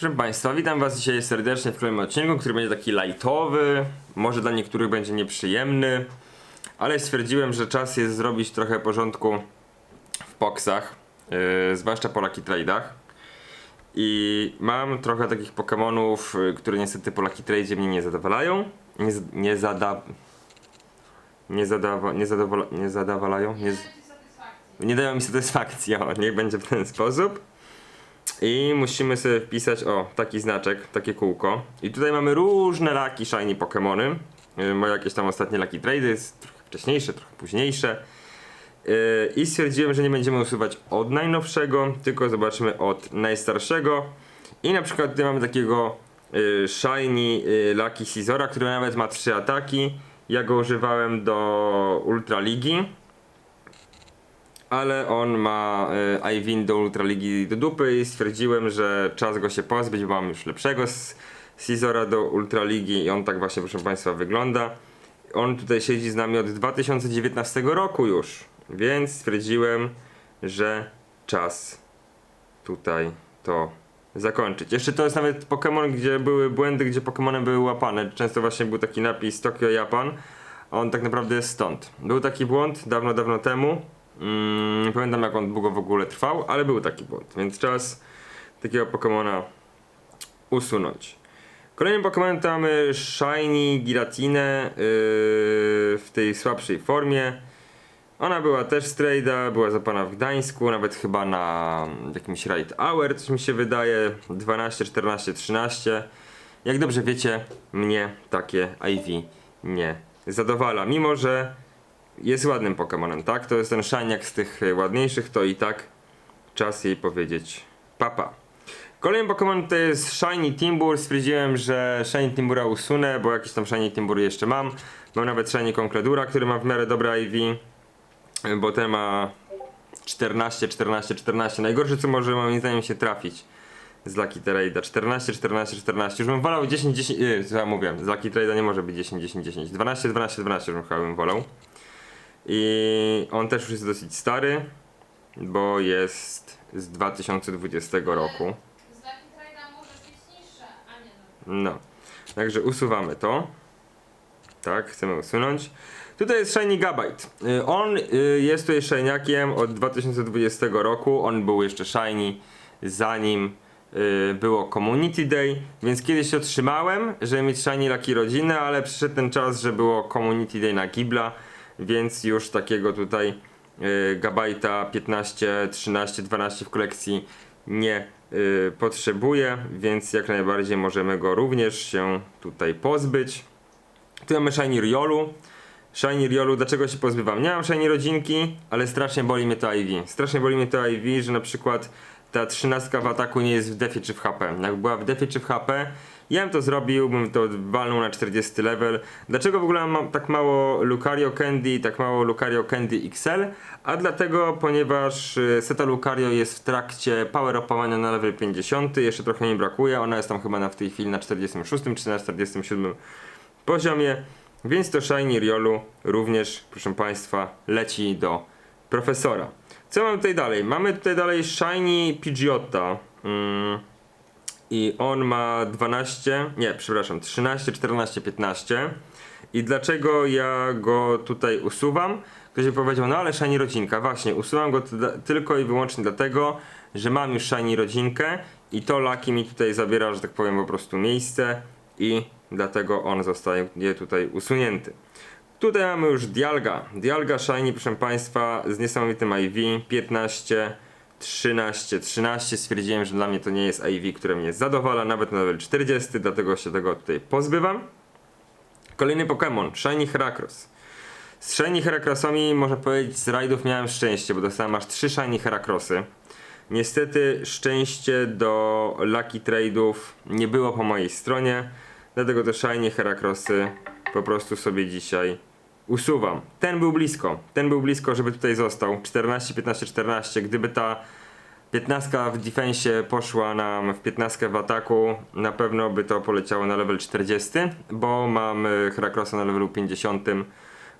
Proszę Państwa, witam Was dzisiaj serdecznie w kolejnym odcinku, który będzie taki lightowy, może dla niektórych będzie nieprzyjemny, ale stwierdziłem, że czas jest zrobić trochę porządku w boksach, yy, zwłaszcza po Lucky Trade'ach. I mam trochę takich Pokémonów, yy, które niestety po Lucky Trade'zie mnie nie zadowalają. Nie, nie zada... Nie zadawa... Nie zadowala... Nie zadowalają? Nie, nie dają mi satysfakcji, o, niech będzie w ten sposób. I musimy sobie wpisać, o, taki znaczek, takie kółko. I tutaj mamy różne laki shiny Pokémony. Yy, Moje jakieś tam ostatnie laki jest trochę wcześniejsze, trochę późniejsze. Yy, I stwierdziłem, że nie będziemy usuwać od najnowszego, tylko zobaczymy od najstarszego. I na przykład tutaj mamy takiego yy, shiny yy, Lucky Scizora, który nawet ma trzy ataki. Ja go używałem do Ultra Ligi ale on ma y, Ivin do Ultraligi do dupy i stwierdziłem, że czas go się pozbyć, bo mam już lepszego z Scizora do Ultraligi i on tak właśnie proszę Państwa wygląda. On tutaj siedzi z nami od 2019 roku już, więc stwierdziłem, że czas tutaj to zakończyć. Jeszcze to jest nawet Pokémon, gdzie były błędy, gdzie Pokémony były łapane. Często właśnie był taki napis Tokyo Japan, a on tak naprawdę jest stąd. Był taki błąd dawno, dawno temu. Mm, pamiętam jak on długo w ogóle trwał, ale był taki błąd, więc czas takiego Pokemona usunąć. Kolejnym Pokemonem to mamy Shiny Giratinę yy, w tej słabszej formie. Ona była też z trade'a, była zapana w Gdańsku, nawet chyba na jakimś Ride Hour, coś mi się wydaje, 12, 14, 13. Jak dobrze wiecie, mnie takie IV nie zadowala, mimo że jest ładnym Pokemonem, tak? To jest ten Shiniak z tych e, ładniejszych, to i tak czas jej powiedzieć papa. Kolejny Pokémon to jest Shiny Timbur. Stwierdziłem, że Shiny Timbura usunę, bo jakiś tam Shiny Timbury jeszcze mam. Mam nawet Shiny Concledura, który ma w miarę dobre IV, bo ten ma 14, 14, 14. Najgorsze co może moim zdaniem się trafić z Lucky Trade'a. 14, 14, 14. Już bym wolał 10, 10, yy, co ja mówię, z Lucky Trade'a nie może być 10, 10, 10. 12, 12, 12 już chyba bym wolał. I on też już jest dosyć stary, bo jest z 2020 roku. Może być niższe, a nie no. Także usuwamy to. Tak, chcemy usunąć. Tutaj jest Shiny Gabite. Y, On y, jest tutaj Shiniakiem od 2020 roku. On był jeszcze Shiny zanim y, było Community Day, więc kiedyś się otrzymałem, żeby mieć Shiny Lucky rodzinę, ale przyszedł ten czas, że było Community Day na Gibla, więc już takiego tutaj y, Gabajta 15, 13, 12 w kolekcji nie y, potrzebuję, więc jak najbardziej możemy go również się tutaj pozbyć. Tu mamy Shiny Riolu. Shiny Riolu, dlaczego się pozbywam? Nie mam Shiny rodzinki, ale strasznie boli mnie to IV. Strasznie boli mnie to IV, że na przykład ta trzynastka w ataku nie jest w defie czy w HP. Jak była w defie czy w HP, ja bym to zrobił, bym to walnął na 40 level. Dlaczego w ogóle mam tak mało Lucario Candy, tak mało Lucario Candy XL? A dlatego, ponieważ y, Seta Lucario jest w trakcie power upowania na level 50, jeszcze trochę mi brakuje, ona jest tam chyba na, w tej chwili na 46 czy na 47 poziomie, więc to Shiny Riolu również, proszę Państwa, leci do profesora. Co mamy tutaj dalej? Mamy tutaj dalej Shiny Pidgeotta. Mm. I on ma 12, nie, przepraszam, 13, 14, 15. I dlaczego ja go tutaj usuwam? Ktoś by powiedział, no ale Shiny rodzinka. Właśnie, usuwam go tylko i wyłącznie dlatego, że mam już Shiny rodzinkę i to Lucky mi tutaj zabiera, że tak powiem, po prostu miejsce i dlatego on zostaje tutaj usunięty. Tutaj mamy już Dialga. Dialga Shiny, proszę Państwa, z niesamowitym IV 15, 13, 13. Stwierdziłem, że dla mnie to nie jest IV, które mnie zadowala, nawet na level 40, dlatego się tego tutaj pozbywam. Kolejny Pokémon, Shiny Heracross. Z Shiny Heracrossami, można powiedzieć, z rajdów miałem szczęście, bo dostałem aż 3 Shiny Heracrossy. Niestety szczęście do Lucky Trade'ów nie było po mojej stronie, dlatego te Shiny Heracrossy po prostu sobie dzisiaj usuwam. Ten był blisko, ten był blisko, żeby tutaj został. 14, 15, 14. Gdyby ta 15 w defensie poszła nam w 15 w ataku, na pewno by to poleciało na level 40, bo mam Heracrossa na levelu 50,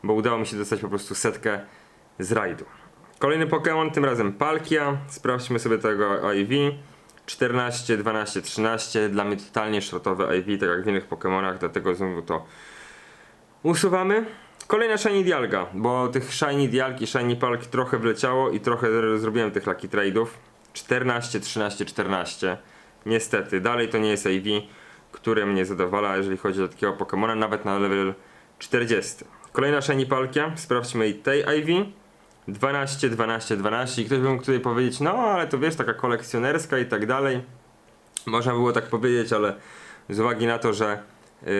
bo udało mi się dostać po prostu setkę z rajdu. Kolejny Pokémon, tym razem Palkia. Sprawdźmy sobie tego IV. 14, 12, 13. Dla mnie totalnie szrotowe IV, tak jak w innych Pokémonach, dlatego znowu to usuwamy. Kolejna Shiny Dialga, bo tych Shiny Dialg i Shiny Palk trochę wleciało i trochę zrobiłem tych Lucky Trade'ów. 14, 13, 14. Niestety, dalej to nie jest IV, które mnie zadowala, jeżeli chodzi o takiego Pokemona, nawet na level 40. Kolejna Shiny Palkia, sprawdźmy i tej IV. 12, 12, 12 i ktoś by mógł tutaj powiedzieć, no ale to wiesz, taka kolekcjonerska i tak dalej. Można było tak powiedzieć, ale z uwagi na to, że yy,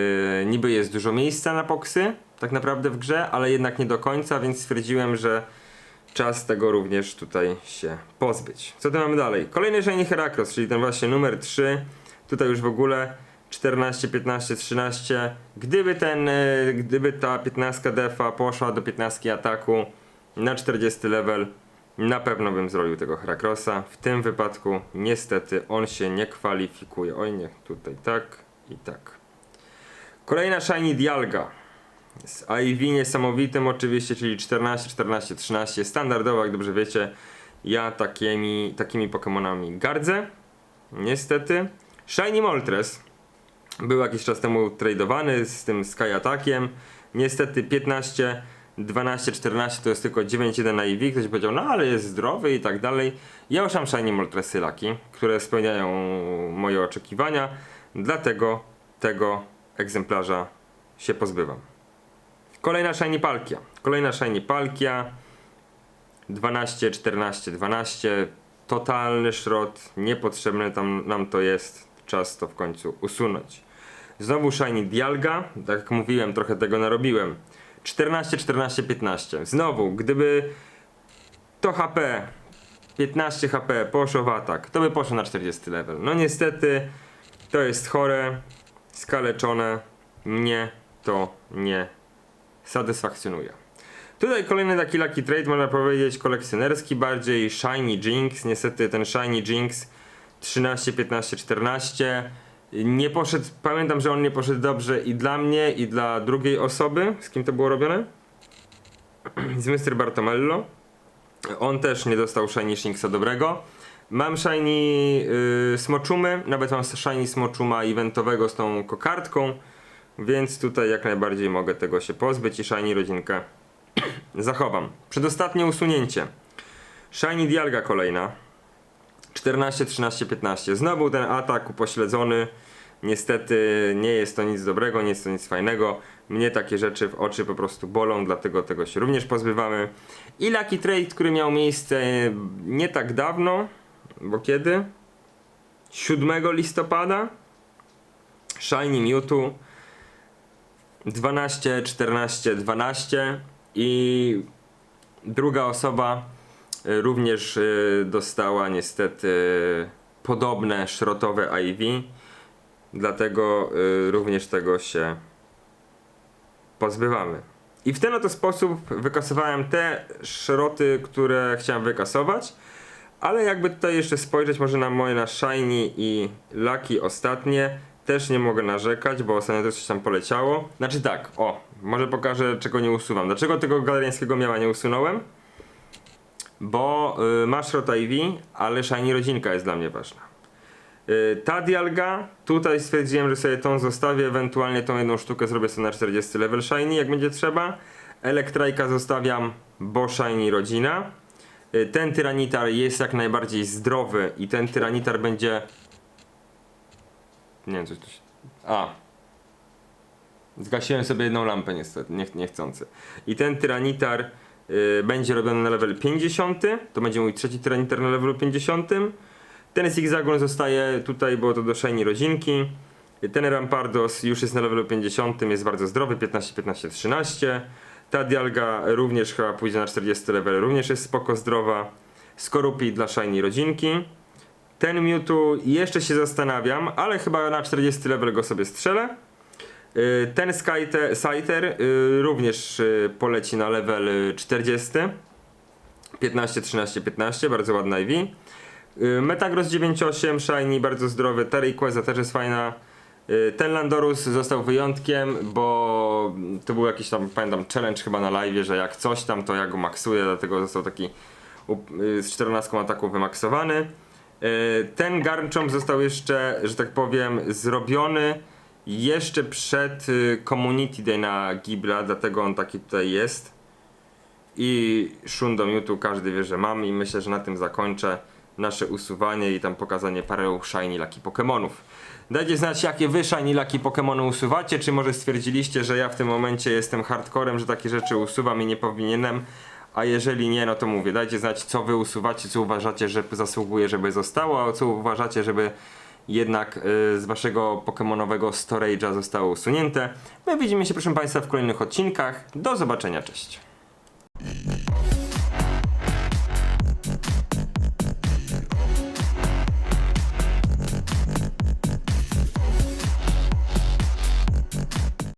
niby jest dużo miejsca na poksy, tak naprawdę w grze, ale jednak nie do końca, więc stwierdziłem, że czas tego również tutaj się pozbyć. Co tu mamy dalej? Kolejny Shiny Heracross, czyli ten właśnie numer 3. Tutaj już w ogóle 14, 15, 13. Gdyby ten, yy, gdyby ta 15 defa poszła do 15 ataku na 40 level, na pewno bym zrobił tego Heracrossa. W tym wypadku niestety on się nie kwalifikuje. Oj nie, tutaj tak i tak. Kolejna Shiny Dialga. Z IV niesamowitym oczywiście, czyli 14, 14, 13. Standardowo, jak dobrze wiecie, ja takimi, takimi Pokemonami gardzę. Niestety. Shiny Moltres był jakiś czas temu tradowany z tym Sky Attackiem. Niestety 15, 12, 14 to jest tylko 9,1 na IV. Ktoś powiedział, no ale jest zdrowy i tak dalej. Ja już mam Shiny Moltresy Laki, które spełniają moje oczekiwania. Dlatego tego egzemplarza się pozbywam. Kolejna Shiny Palkia. Kolejna Shiny Palkia. 12, 14, 12. Totalny szrot. Niepotrzebne tam nam to jest. Czas to w końcu usunąć. Znowu Shiny Dialga. Tak jak mówiłem, trochę tego narobiłem. 14, 14, 15. Znowu, gdyby to HP 15 HP poszło w atak, to by poszło na 40 level. No niestety to jest chore, skaleczone. Mnie to nie satysfakcjonuje. Tutaj kolejny taki lucky trade, można powiedzieć kolekcjonerski bardziej, Shiny Jinx. Niestety ten Shiny Jinx 13, 15, 14 nie poszedł, pamiętam, że on nie poszedł dobrze i dla mnie, i dla drugiej osoby. Z kim to było robione? Z Mr. Bartomello. On też nie dostał Shiny Shinksa dobrego. Mam Shiny yy, Smoczumy, nawet mam Shiny Smoczuma eventowego z tą kokardką, więc tutaj jak najbardziej mogę tego się pozbyć i Shiny rodzinkę zachowam. Przedostatnie usunięcie. Shiny Dialga kolejna. 14, 13, 15. Znowu ten atak upośledzony. Niestety nie jest to nic dobrego, nie jest to nic fajnego. Mnie takie rzeczy w oczy po prostu bolą, dlatego tego się również pozbywamy. I Lucky Trade, który miał miejsce nie tak dawno, bo kiedy? 7 listopada. Shiny Mewtwo. 12, 14, 12 i druga osoba y, również y, dostała niestety podobne szrotowe IV, dlatego również tego się pozbywamy. I w ten oto sposób wykasowałem te szroty, które chciałem wykasować, ale jakby tutaj jeszcze spojrzeć może na moje na Shiny i Lucky ostatnie, też nie mogę narzekać, bo ostatnio też coś tam poleciało. Znaczy tak, o, może pokażę czego nie usuwam. Dlaczego tego galeriańskiego miała nie usunąłem? Bo y, masz Rota IV, ale Shiny rodzinka jest dla mnie ważna. Y, ta dialga, tutaj stwierdziłem, że sobie tą zostawię, ewentualnie tą jedną sztukę zrobię sobie na 40 level Shiny, jak będzie trzeba. Elektrajka zostawiam, bo Shiny rodzina. Y, ten tyranitar jest jak najbardziej zdrowy i ten tyranitar będzie... Nie wiem, coś tu się... A. Zgasiłem sobie jedną lampę niestety, nie, niechcący. I ten tyranitar y, będzie robiony na level 50. To będzie mój trzeci tyranitar na levelu 50. Ten Zigzagon zostaje tutaj, bo to do Shiny rodzinki. Ten Rampardos już jest na levelu 50, jest bardzo zdrowy, 15, 15, 13. Ta Dialga również chyba pójdzie na 40 level, również jest spoko zdrowa. Skorupi dla Shiny rodzinki. Ten Mewtwo jeszcze się zastanawiam, ale chyba na 40 level go sobie strzelę. Y, Ten Scyther y, również y, poleci na level y, 40. 15, 13, 15, bardzo ładna IV. Metagross 9.8, Shiny, bardzo zdrowy. Ta Rayquaza też jest fajna. Ten Landorus został wyjątkiem, bo to był jakiś tam, pamiętam, challenge chyba na live, że jak coś tam, to ja go maksuję, dlatego został taki z 14 ataków wymaksowany. E, Ten garnczom został jeszcze, że tak powiem, zrobiony jeszcze przed y, Community Day na Gibla, dlatego on taki tutaj jest. I Shundo Mewtwo każdy wie, że mam i myślę, że na tym zakończę nasze usuwanie i tam pokazanie parę shiny lucky Pokemonów. Dajcie znać, jakie wy shiny lucky Pokemony usuwacie, czy może stwierdziliście, że ja w tym momencie jestem hardcorem, że takie rzeczy usuwam i nie powinienem. A jeżeli nie, no to mówię, dajcie znać, co wy usuwacie, co uważacie, że zasługuje, żeby zostało, a co uważacie, żeby jednak y, z waszego pokemonowego storage'a zostało usunięte. My widzimy się, proszę Państwa, w kolejnych odcinkach. Do zobaczenia, cześć.